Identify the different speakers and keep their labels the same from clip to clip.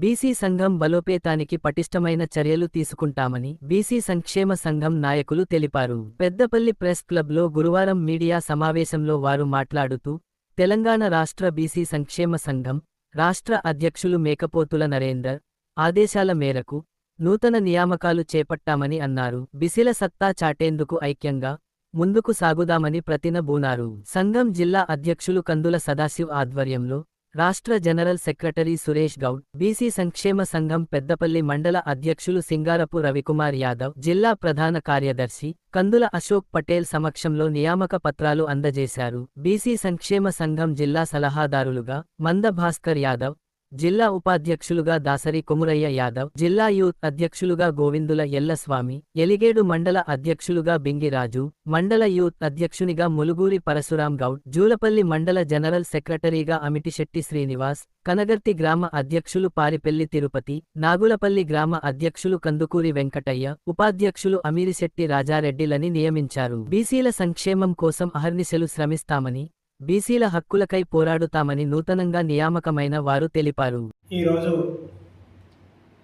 Speaker 1: BC సంఘం బలోపేతానికి పటిష్టమైన చర్యలు తీసుకుంటామని బీసీ సంక్షేమ సంఘం నాయకులు తెలిపారు. పెద్దపల్లి ప్రెస్ క్లబ్లో గురువారం మీడియా సమావేశంలో వారు మాట్లాడుతూ తెలంగాణ రాష్ట్ర బీసీ సంక్షేమ సంఘం రాష్ట్ర అధ్యక్షులు మేకపోతుల నరేందర్ ఆదేశాల మేరకు నూతన నియామకాలు చేపట్టామని అన్నారు. బిసిల సత్తా చాటేందుకు ఐక్యంగా ముందుకు సాగుదామని ప్రతినబూనారు సంఘం జిల్లా అధ్యక్షులు కందుల సదాశివ్ ఆధ్వర్యంలో రాష్ట్ర general secretary Suresh Goud BC సంక్షేమ సంఘం పెద్దపల్లి మండల అధ్యక్షులు సింగారపు రవికుమార్ యాదవ్ జిల్లా ప్రధాన కార్యదర్శి కందుల అశోక్ పటేల్ సమక్షంలో నియామక పత్రాలు అందజేశారు. బీసీ సంక్షేమ సంఘం జిల్లా సలహాదారులుగా మంద భాస్కర్ యాదవ్ జిల్లా ఉపాధ్యక్షులుగా దాసరి కొమురయ్య యాదవ్ జిల్లా యూత్ అధ్యక్షులుగా గోవిందుల ఎల్లస్వామి ఎలిగేడు మండల అధ్యక్షులుగా బింగిరాజు మండల యూత్ అధ్యక్షునిగా ములుగూరి పరశురాం గౌడ్ జూలపల్లి మండల జనరల్ సెక్రటరీగా అమిటిశెట్టి శ్రీనివాస్ కనగర్తి గ్రామ అధ్యక్షులు పారిపెల్లి తిరుపతి నాగులపల్లి గ్రామ అధ్యక్షులు కందుకూరి వెంకటయ్య ఉపాధ్యక్షులు అమీరిశెట్టి రాజారెడ్డిలని నియమించారు. బీసీల సంక్షేమం కోసం అహర్నిశలు శ్రమిస్తామని బీసీల హక్కులకై పోరాడుతామని నూతనంగా నియామకమైన వారు తెలిపారు.
Speaker 2: ఈరోజు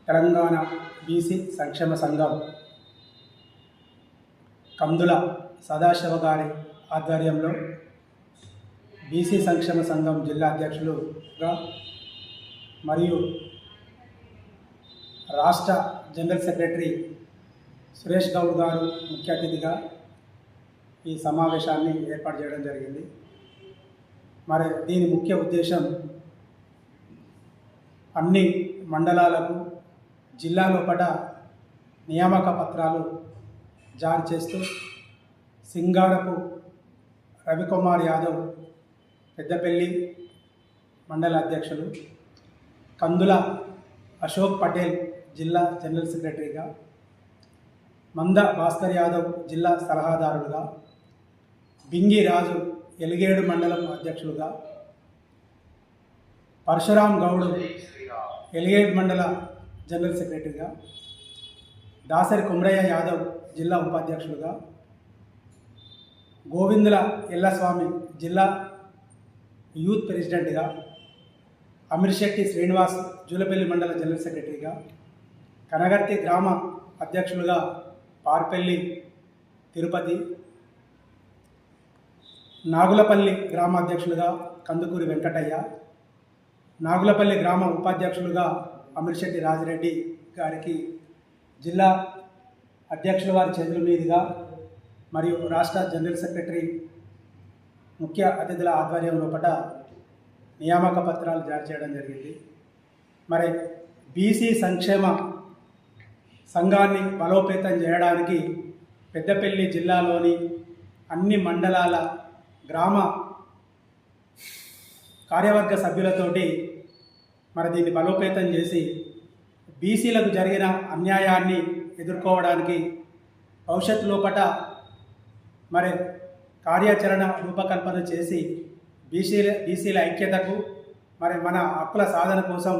Speaker 2: తెలంగాణ బీసీ సంక్షేమ సంఘం కందుల సదాశివ గారి ఆధ్వర్యంలో బీసీ సంక్షేమ సంఘం జిల్లా అధ్యక్షులుగా మరియు రాష్ట్ర జనరల్ సెక్రటరీ సురేష్ గౌడ్ గారు ముఖ్య అతిథిగా ఈ సమావేశాన్ని ఏర్పాటు చేయడం జరిగింది. మరి దీని ముఖ్య ఉద్దేశం అన్ని మండలాలకు జిల్లా లోపల నియామక పత్రాలు జారీ చేస్తూ సింగారపు రవికుమార్ యాదవ్ పెద్దపల్లి మండల అధ్యక్షులు కందుల అశోక్ పటేల్ జిల్లా జనరల్ సెక్రటరీగా మంద భాస్కర్ యాదవ్ జిల్లా సలహాదారులుగా బింగి రాజు ఎలిగేడు మండలం అధ్యక్షులుగా పరశురాం గౌడ్ ఎలిగేడు మండల జనరల్ సెక్రటరీగా దాసరి కుమరయ్య యాదవ్ జిల్లా ఉపాధ్యక్షులుగా గోవిందుల ఎల్లస్వామి జిల్లా యూత్ ప్రెసిడెంట్గా అమీర్శెట్టి శ్రీనివాస్ జూలపల్లి మండల జనరల్ సెక్రటరీగా కనగర్తి గ్రామ అధ్యక్షులుగా పార్పల్లి తిరుపతి నాగులపల్లి గ్రామాధ్యక్షులుగా కందుకూరి వెంకటయ్య నాగులపల్లి గ్రామ ఉపాధ్యక్షులుగా అమీర్శెట్టి రాజిరెడ్డి గారికి జిల్లా అధ్యక్షుల వారి చేతుల మీదుగా మరియు రాష్ట్ర జనరల్ సెక్రటరీ ముఖ్య అతిథుల ఆధ్వర్యం లోపల నియామక పత్రాలు జారీ చేయడం జరిగింది. మరి బీసీ సంక్షేమ సంఘాన్ని బలోపేతం చేయడానికి పెద్దపల్లి జిల్లాలోని అన్ని మండలాల గ్రామ కార్యవర్గ సభ్యులతోటి మరి దీన్ని బలోపేతం చేసి బీసీలకు జరిగిన అన్యాయాన్ని ఎదుర్కోవడానికి భవిష్యత్తు లోపల మరి కార్యాచరణ రూపకల్పన చేసి బీసీల బీసీల ఐక్యతకు మరి మన హక్కుల సాధన కోసం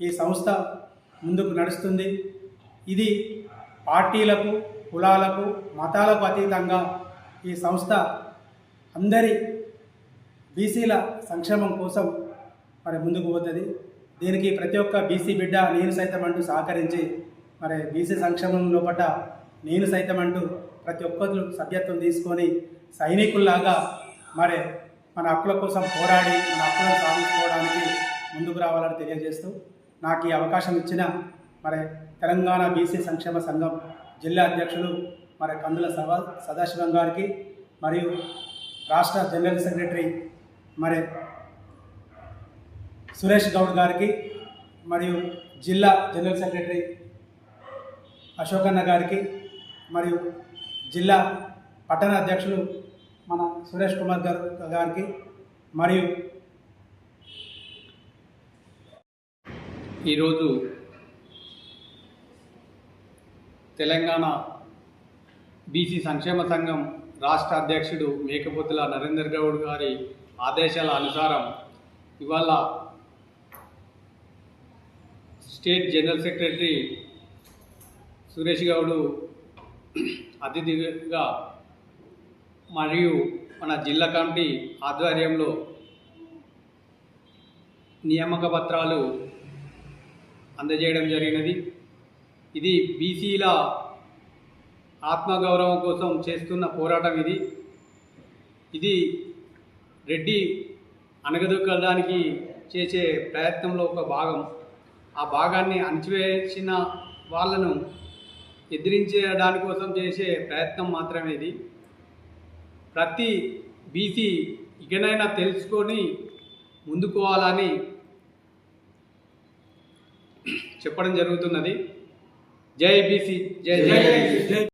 Speaker 2: ఈ సంస్థ ముందుకు నడుస్తుంది. ఇది పార్టీలకు కులాలకు మతాలకు అతీతంగా ఈ సంస్థ అందరి బీసీల సంక్షేమం కోసం మరి ముందుకు పోతుంది. దీనికి ప్రతి ఒక్క బీసీ బిడ్డ నేను సైతం అంటూ సహకరించి మరి బీసీ సంక్షేమం లోపల నేను సైతం అంటూ ప్రతి ఒక్కరు సభ్యత్వం తీసుకొని సైనికుల్లాగా మరి మన హక్కుల కోసం పోరాడి మన హక్కులను సాధించుకోవడానికి ముందుకు రావాలని తెలియజేస్తూ నాకు ఈ అవకాశం ఇచ్చిన మరి తెలంగాణ బీసీ సంక్షేమ సంఘం జిల్లా అధ్యక్షులు మరి కందుల సభ సదాశివం గారికి మరియు రాష్ట్ర జనరల్ సెక్రటరీ మరి సురేష్ గౌడ్ గారికి మరియు జిల్లా జనరల్ సెక్రటరీ అశోకన్న గారికి మరియు జిల్లా పట్టణ అధ్యక్షులు మన సురేష్ కుమార్ గారు గారికి మరియు
Speaker 3: ఈరోజు తెలంగాణ బీసీ సంక్షేమ సంఘం రాష్ట్ర అధ్యక్షుడు మేకపోతుల నరేందర్ గౌడ్ గారి ఆదేశాల అనుసారం ఇవాళ state general secretary Suresh Goud అతిథిగా మరియు మన జిల్లా కమిటీ ఆధ్వర్యంలో నియామక పత్రాలు అందజేయడం జరిగినది. ఇది బీసీల ఆత్మగౌరవం కోసం చేస్తున్న పోరాటం ఇది. ఇది రెడ్డి అణగదొక్కడానికి చేసే ప్రయత్నంలో ఒక భాగం. ఆ భాగాన్ని అణచివేసిన వాళ్ళను ఎదిరించడానికి కోసం చేసే ప్రయత్నం మాత్రమే ఇది. ప్రతి బీసీ ఇకనైనా తెలుసుకొని ముందుకోవాలని చెప్పడం జరుగుతున్నది. జై బీసీ జై జై.